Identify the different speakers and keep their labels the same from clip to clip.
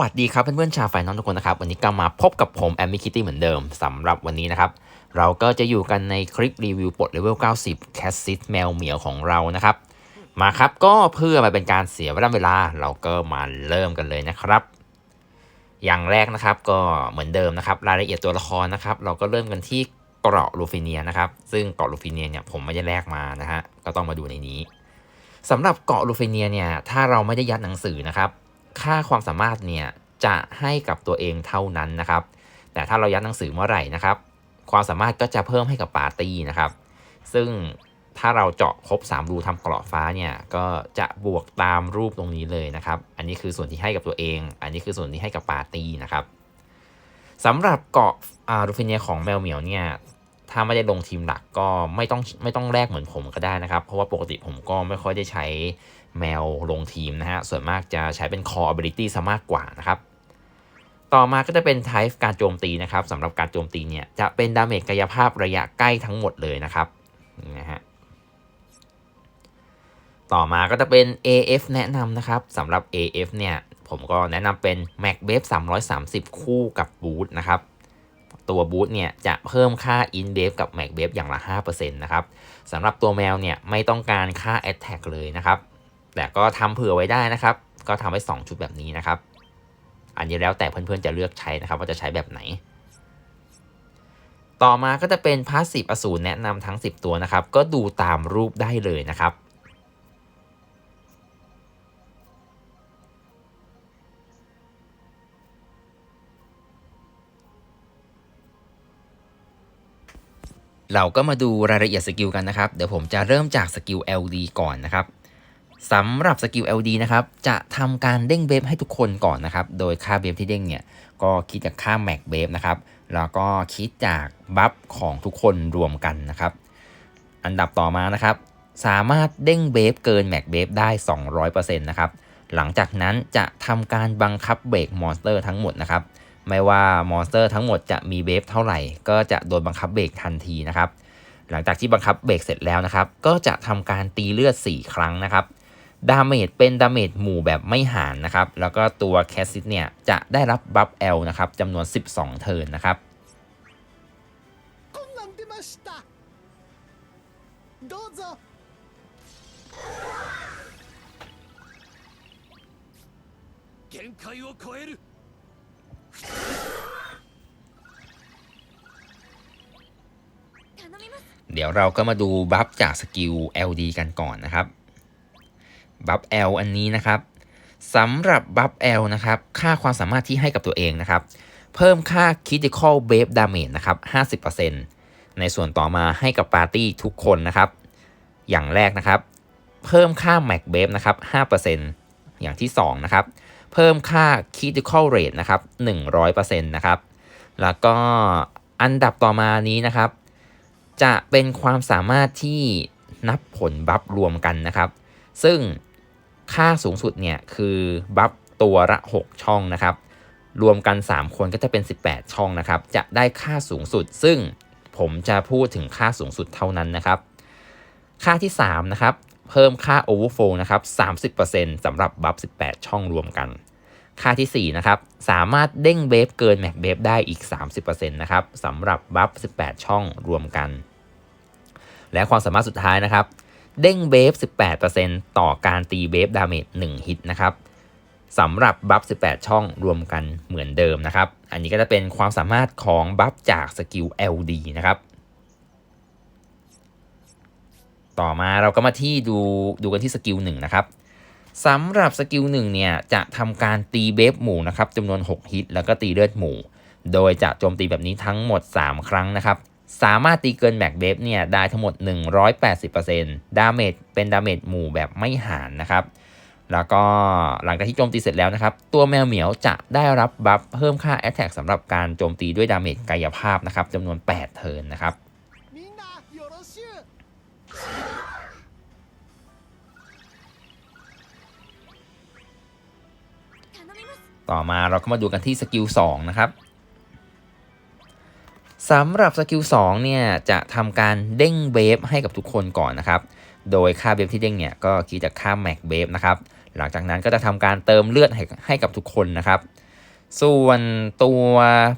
Speaker 1: วัสดีครับเพื่อนๆชาวไฟน้องทุกคนนะครับวันนี้ก็มาพบกับผมแอมมี่คิตตี้เหมือนเดิมสำหรับวันนี้นะครับ เราก็จะอยู่กันในคลิปรีวิวปลดเลเวล 90 แคสซิสแมวเหมียวของเรานะครับ มาครับก็เพื่อไมาเป็นการเสียเวลาเวลาเราก็มาเริ่มกันเลยนะครับ อย่างแรกนะครับก็เหมือนเดิมนะครับ รายละเอียดตัวละครนะครับ เราก็เริ่มกันที่เกราะลูฟิเนียนะครับ ซึ่งเกราะลูฟิเนียเนี่ยผมไม่ได้แลกมานะฮะก็ต้องมาดูในนี้สำหรับเกาะลูฟิเนียเนี่ยถ้าเราไม่ได้ยัดหนังสือนะครับ ค่าความสามารถเนี่ยจะให้กับตัวเองเท่านั้นนะครับ แต่ถ้าเรายัดหนังสือเมื่อไหร่นะครับ ความสามารถก็จะเพิ่มให้กับปาร์ตี้นะครับ ซึ่งถ้าเราเจาะครบ 3 รูทำเกราะฟ้าเนี่ยก็จะบวกตามรูปตรงนี้เลยนะครับ อันนี้คือส่วนที่ให้กับตัวเอง อันนี้คือส่วนที่ให้กับปาร์ตี้นะครับสำหรับเกาะอารูฟิเนียของแมวเหมียวเนี่ย ถ้าไม่ได้ลงทีมหลักก็ไม่ต้องไม่ต้องแลกเหมือนผมก็ได้นะครับ เพราะว่าปกติผมก็ไม่ค่อยได้ใช้แมวลงทีมนะฮะ ส่วนมากจะใช้เป็น core ability ซะมากกว่านะครับ ต่อมาก็จะเป็น type การโจมตีนะครับสำหรับการโจมตีเนี่ย จะเป็นดาเมจกายภาพระยะใกล้ทั้งหมดเลยนะครับนะฮะต่อมาก็จะเป็น AF แนะนำนะครับสำหรับ AF เนี่ย ผมก็แนะนำเป็น Mac b a v e 330 คู่กับบูทนะครับ ตัวบูทเนี่ยจะเพิ่มค่า In b a v e กับ Mac b a v e อย่างละ 5%นะครับสำหรับตัวแมวเนี่ยไม่ต้องการค่า Attack เลยนะครับ แต่ก็ทำเผื่อไว้ได้นะครับ ก็ทำไว้ 2 ชุดแบบนี้นะครับ อันนี้แล้วแต่เพื่อนๆจะเลือกใช้นะครับ ว่าจะใช้แบบไหน ต่อมาก็จะเป็นพาสซีฟอสูรแนะนำทั้ง 10 ตัวนะครับ ก็ดูตามรูปได้เลยนะครับ เราก็มาดูรายละเอียดสกิลกันนะครับ เดี๋ยวผมจะเริ่มจากสกิล LD ก่อนนะครับสำหรับสกิล LD นะครับ จะทำการเด้งเบฟให้ทุกคนก่อนนะครับ โดยค่าเบฟที่เด้งเนี่ย ก็คิดจากค่าแม็กเบฟนะครับ แล้วก็คิดจากบัฟของทุกคนรวมกันนะครับ อันดับต่อมานะครับ สามารถเด้งเบฟเกินแม็กเบฟได้ 200%นะครับ หลังจากนั้นจะทำการบังคับเบรกมอนสเตอร์ทั้งหมดนะครับ ไม่ว่ามอนสเตอร์ทั้งหมดจะมีเบฟเท่าไหร่ ก็จะโดนบังคับเบรกทันทีนะครับ หลังจากที่บังคับเบรกเสร็จแล้วนะครับ ก็จะทำการตีเลือด 4 ครั้งนะครับดาเมจเป็นดาเมจหมู่แบบไม่หารนะครับ แล้วก็ตัวแคสซิสเนี่ยจะได้รับบัฟ L นะครับจำนวน 12 เทิร์นนะครับ
Speaker 2: どうぞ
Speaker 3: 限界を超える
Speaker 1: เดี๋ยวเราก็มาดูบัฟจากสกิล LD กันก่อนนะครับ บัฟ L อันนี้นะครับสำหรับบัฟ L นะครับ ค่าความสามารถที่ให้กับตัวเองนะครับ เพิ่มค่า Critical b a v e Damage นะครับ 50%ในส่วนต่อมาให้กับปาร์ตี้ทุกคนนะครับ อย่างแรกนะครับ เพิ่มค่า Mac b a v e นะครับ 5%อย่างที่ 2 นะครับ เพิ่มค่า Critical Rate นะครับ 100%นะครับ แล้วก็อันดับต่อมานี้นะครับ จะเป็นความสามารถที่นับผลบัฟรวมกันนะครับ ซึ่งค่าสูงสุดเนี่ยคือบัฟตัวละ 6 ช่องนะครับ รวมกัน 3 คนก็จะเป็น 18 ช่องนะครับ จะได้ค่าสูงสุด ซึ่งผมจะพูดถึงค่าสูงสุดเท่านั้นนะครับ ค่าที่ 3 นะครับ เพิ่มค่า overflow นะครับ30%สำหรับบัฟ18 ช่องรวมกัน ค่าที่ 4 นะครับ สามารถเด้งเบฟเกินแม็กเบฟได้อีก 30%นะครับสำหรับบัฟ18 ช่องรวมกัน และความสามารถสุดท้ายนะครับ เด้งเบฟ18%ต่อการตีเบฟดาเมจ1ฮิตนะครับสำหรับบัฟ 18 ช่องรวมกันเหมือนเดิมนะครับ อันนี้ก็จะเป็นความสามารถของบัฟจากสกิล LD นะครับ ต่อมาเราก็มาที่ดูดูกันที่สกิล1นะครับสำหรับสกิล1เนี่ยจะทำการตีเบฟหมู่นะครับจำนวน 6 ฮิต แล้วก็ตีเลือดหมู่ โดยจะโจมตีแบบนี้ทั้งหมด 3 ครั้งนะครับ สามารถตีเกินแม็กเบฟเนี่ยได้ทั้งหมด 180%ดาเมจเป็นดาเมจหมู่แบบไม่หารนะครับ แล้วก็หลังจากที่โจมตีเสร็จแล้วนะครับ ตัวแมวเหมียวจะได้รับบัฟเพิ่มค่า Attack สำหรับการโจมตีด้วยดาเมจกายภาพนะครับจำนวน 8 เทิร์นนะครับ ต่อมาเราก็มาดูกันที่สกิล2นะครับสำหรับสกิล2เนี่ยจะทำการเด้งเบฟให้กับทุกคนก่อนนะครับ โดยค่าเบฟที่เด้งเนี่ยก็คิดจากค่าแม็กเบฟนะครับ หลังจากนั้นก็จะทำการเติมเลือดให้ให้กับทุกคนนะครับ ส่วนตัว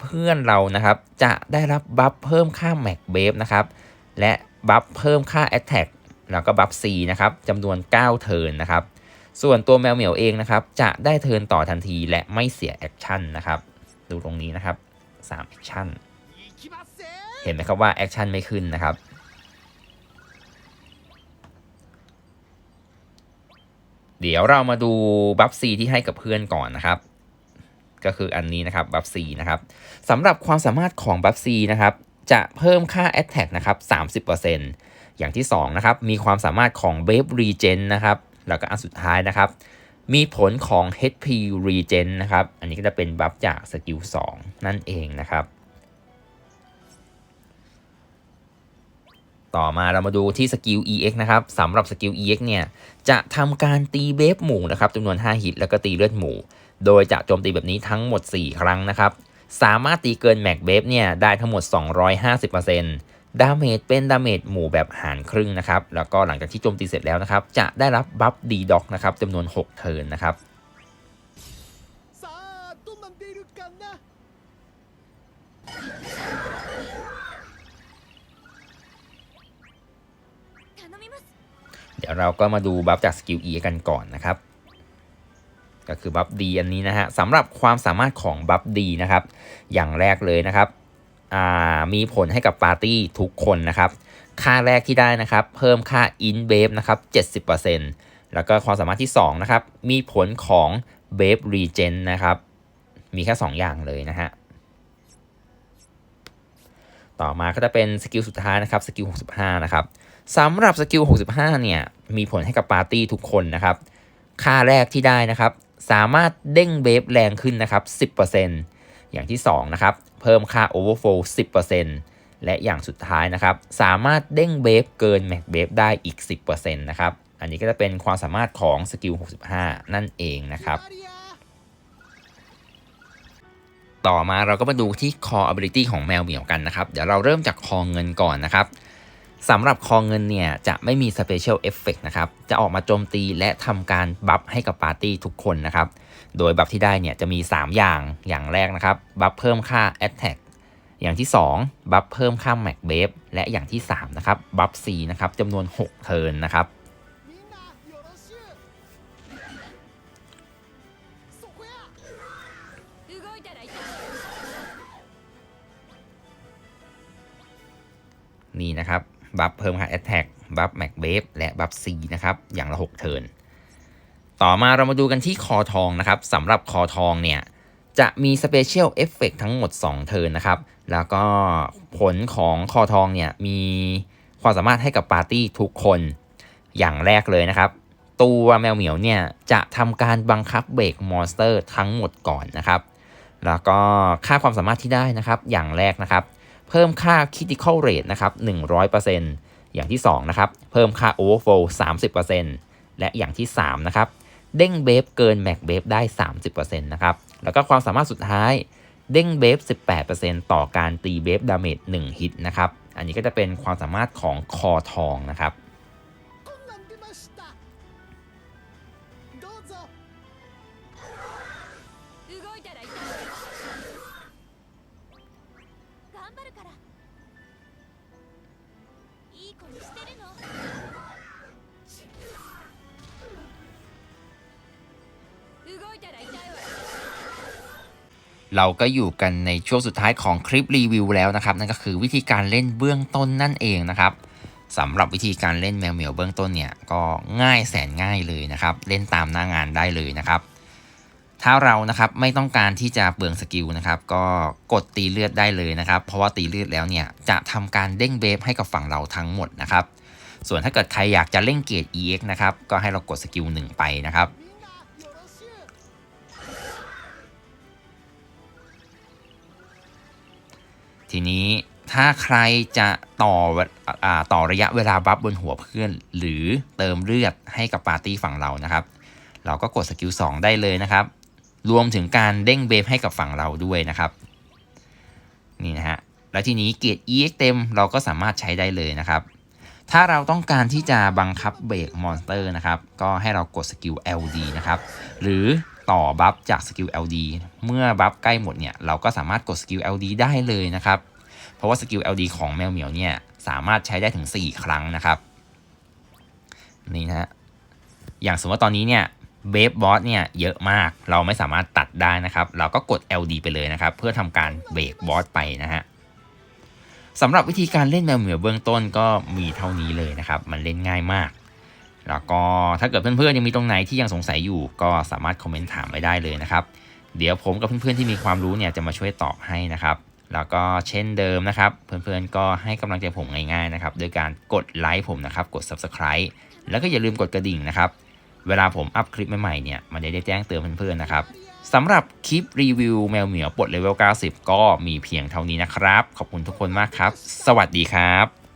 Speaker 1: เพื่อนเรานะครับ จะได้รับบัฟเพิ่มค่า Mac b a f นะครับ และบัฟเพิ่มค่า Attack แล้วก็บัฟ C นะครับจำนวน 9 เทิร์นนะครับ ส่วนตัวแมวเหมียวเองนะครับ จะได้เทินต่อทันทีและไม่เสียแอคชั่นนะครับ ดูตรงนี้นะครับ3แอคชั่นเห็นไหมครับว่าแอคชั่นไม่ขึ้นนะครับเดี๋ยวเรามาดูบัฟซีที่ให้กับเพื่อนก่อนนะครับ ก็คืออันนี้นะครับบัฟซีนะครับสำหรับความสามารถของบัฟซีนะครับ จะเพิ่มค่า a t t a c กนะครับ30%อย่างที่2นะครับมีความสามารถของเบฟรีเจนนะครับ แล้วก็อันสุดท้ายนะครับ มีผลของ HP Regen นะครับ อันนี้ก็จะเป็นบัฟจากสกิล2นั่นเองนะครับ ต่อมาเรามาดูที่สกิล EX นะครับสำหรับสกิล EX เนี่ย จะทำการตีเบฟหมู่นะครับจำนวน 5 ฮิตแล้วก็ตีเลือดหมู่ โดยจะโจมตีแบบนี้ทั้งหมด 4 ครั้งนะครับ สามารถตีเกินแม็กเบฟเนี่ยได้ทั้งหมด 250% ดาเมจเป็นดาเมจหมู่แบบหารครึ่งนะครับ แล้วก็หลังจากที่โจมตีเสร็จแล้วนะครับ จะได้รับบัฟดีด็อกนะครับจำนวน 6 เทิร์นนะครับเดี๋ยวเราก็มาดูบัฟจากสกิลเอกันก่อนนะครับ ก็คือบัฟดีอันนี้นะฮะสำหรับความสามารถของบัฟดีนะครับ อย่างแรกเลยนะครับ มีผลให้กับปาร์ตี้ทุกคนนะครับ ค่าแรกที่ได้นะครับ เพิ่มค่า in b a v e นะครับ 70%แล้วก็ความสามารถที่ 2 นะครับ มีผลของ b a v e Regen นะครับ มีแค่ 2 อย่างเลยนะฮะ ต่อมาก็จะเป็นสกิลสุดท้ายนะครับ สกิล 65 นะครับสำหรับสกิล 65 เนี่ย มีผลให้กับปาร์ตี้ทุกคนนะครับ ค่าแรกที่ได้นะครับ สามารถเด้งเบฟแรงขึ้นนะครับ 10% อย่างที่2นะครับเพิ่มค่า overflow 10%และอย่างสุดท้ายนะครับสามารถเด้งเบฟเกินแม็กเบฟได้อีก 10%นะครับอันนี้ก็จะเป็นความสามารถของสกิล 65 นั่นเองนะครับต่อมาเราก็มาดูที่ core ability ของแมวเหมียวกันนะครับ เดี๋ยวเราเริ่มจากคอเงินก่อนนะครับสำหรับคอเงินเนี่ยจะไม่มี special effect นะครับ จะออกมาโจมตีและทำการบัฟให้กับปาร์ตี้ทุกคนนะครับ โดยบัฟที่ได้เนี่ยจะมี 3 อย่างอย่างแรกนะครับบัฟเพิ่มค่า Attack อย่างที่ 2 บัฟเพิ่มค่าแม็กเบฟและอย่างที่ 3 นะครับ บัฟ C นะครับจำนวน 6 เทิร์นนะครับ นี่นะครับ บัฟเพิ่มค่าแอตแทกบัฟแม็กเบฟและบัฟ C นะครับ อย่างละ 6 เทิร์น ต่อมาเรามาดูกันที่คอทองนะครับสำหรับคอทองเนี่ยจะมี Special Effect ทั้งหมด 2 เทิร์นนะครับ แล้วก็ผลของคอทองเนี่ยมีความสามารถให้กับปาร์ตี้ทุกคนอย่างแรกเลยนะครับ ตัวแมวเหมียวเนี่ยจะทำการบังคับเบรกมอนสเตอร์ทั้งหมดก่อนนะครับ แล้วก็ค่าความสามารถที่ได้นะครับอย่างแรกนะครับ เพิ่มค่า critical rate นะครับ 100%อย่างที่ 2 นะครับ เพิ่มค่า overflow 30%และอย่างที่ 3 นะครับ เด้งเบฟเกินแม็กเบฟได้ 30%นะครับ แล้วก็ความสามารถสุดท้ายเด้งเบฟ 18%ต่อการตีเบฟดาเมจ1ฮิตนะครับ อันนี้ก็จะเป็นความสามารถของคอทองนะครับ เราก็อยู่กันในช่วงสุดท้ายของคลิปรีวิวแล้วนะครับ นั่นก็คือวิธีการเล่นเบื้องต้นนั่นเองนะครับสำหรับวิธีการเล่นแมวเหมียวเบื้องต้นเนี่ยก็ง่ายแสนง่ายเลยนะครับ เล่นตามหน้างานได้เลยนะครับ ถ้าเรานะครับไม่ต้องการที่จะเปลืองสกิลนะครับ ก็กดตีเลือดได้เลยนะครับ เพราะว่าตีเลือดแล้วเนี่ยจะทำการเด้งเบฟให้กับฝั่งเราทั้งหมดนะครับ ส่วนถ้าเกิดใครอยากจะเล่นเกรด EX นะครับก็ให้เรากดสกิลหนึ่งไปนะครับ ทีนี้ถ้าใครจะต่ออต่อระยะเวลาบัฟบนหัวเพื่อน หรือเติมเลือดให้กับปาร์ตี้ฝั่งเรานะครับ เราก็กดสกิล2ได้เลยนะครับ รวมถึงการเด้งเบฟให้กับฝั่งเราด้วยนะครับ นี่นะฮะ แล้วทีนี้เกียร EX เต็มเราก็สามารถใช้ได้เลยนะครับ ถ้าเราต้องการที่จะบังคับเบรกมอนสเตอร์นะครับ ก็ให้เรากดสกิล LD นะครับ หรือ ต่อบัฟจากสกิล LD เมื่อบัฟใกล้หมดเนี่ยเราก็สามารถกดสกิล LD ได้เลยนะครับ เพราะว่าสกิล LD ของแมวเหมียวเนี่ยสามารถใช้ได้ถึง 4 ครั้งนะครับนี่นะฮะอย่างสมมติว่าตอนนี้เนี่ยเบฟบอสเนี่ยเยอะมากเราไม่สามารถตัดได้นะครับ เราก็กด LD ไปเลยนะครับ เพื่อทำการเบรกบอสไปนะฮะสำหรับวิธีการเล่นแมวเหมียวเบื้องต้นก็มีเท่านี้เลยนะครับ มันเล่นง่ายมาก แล้วก็ถ้าเกิดเพื่อนๆยังมีตรงไหนที่ยังสงสัยอยู่ ก็สามารถคอมเมนต์ถามไว้ได้เลยนะครับ เดี๋ยวผมกับเพื่อนๆที่มีความรู้เนี่ยจะมาช่วยตอบให้นะครับ แล้วก็เช่นเดิมนะครับ เพื่อนๆก็ให้กำลังใจผมง่ายๆนะครับโดยการกดไลค์ผมนะครับกด subscribe แล้วก็อย่าลืมกดกระดิ่งนะครับเวลาผมอัพคลิปใหม่ๆเนี่ยมันจะได้แจ้งเตือนเพื่อนๆนะครับสำหรับคลิปรีวิวแมวเหมียวปลดเลเวล 90 ก็มีเพียงเท่านี้นะครับ ขอบคุณทุกคนมากครับ สวัสดีครับ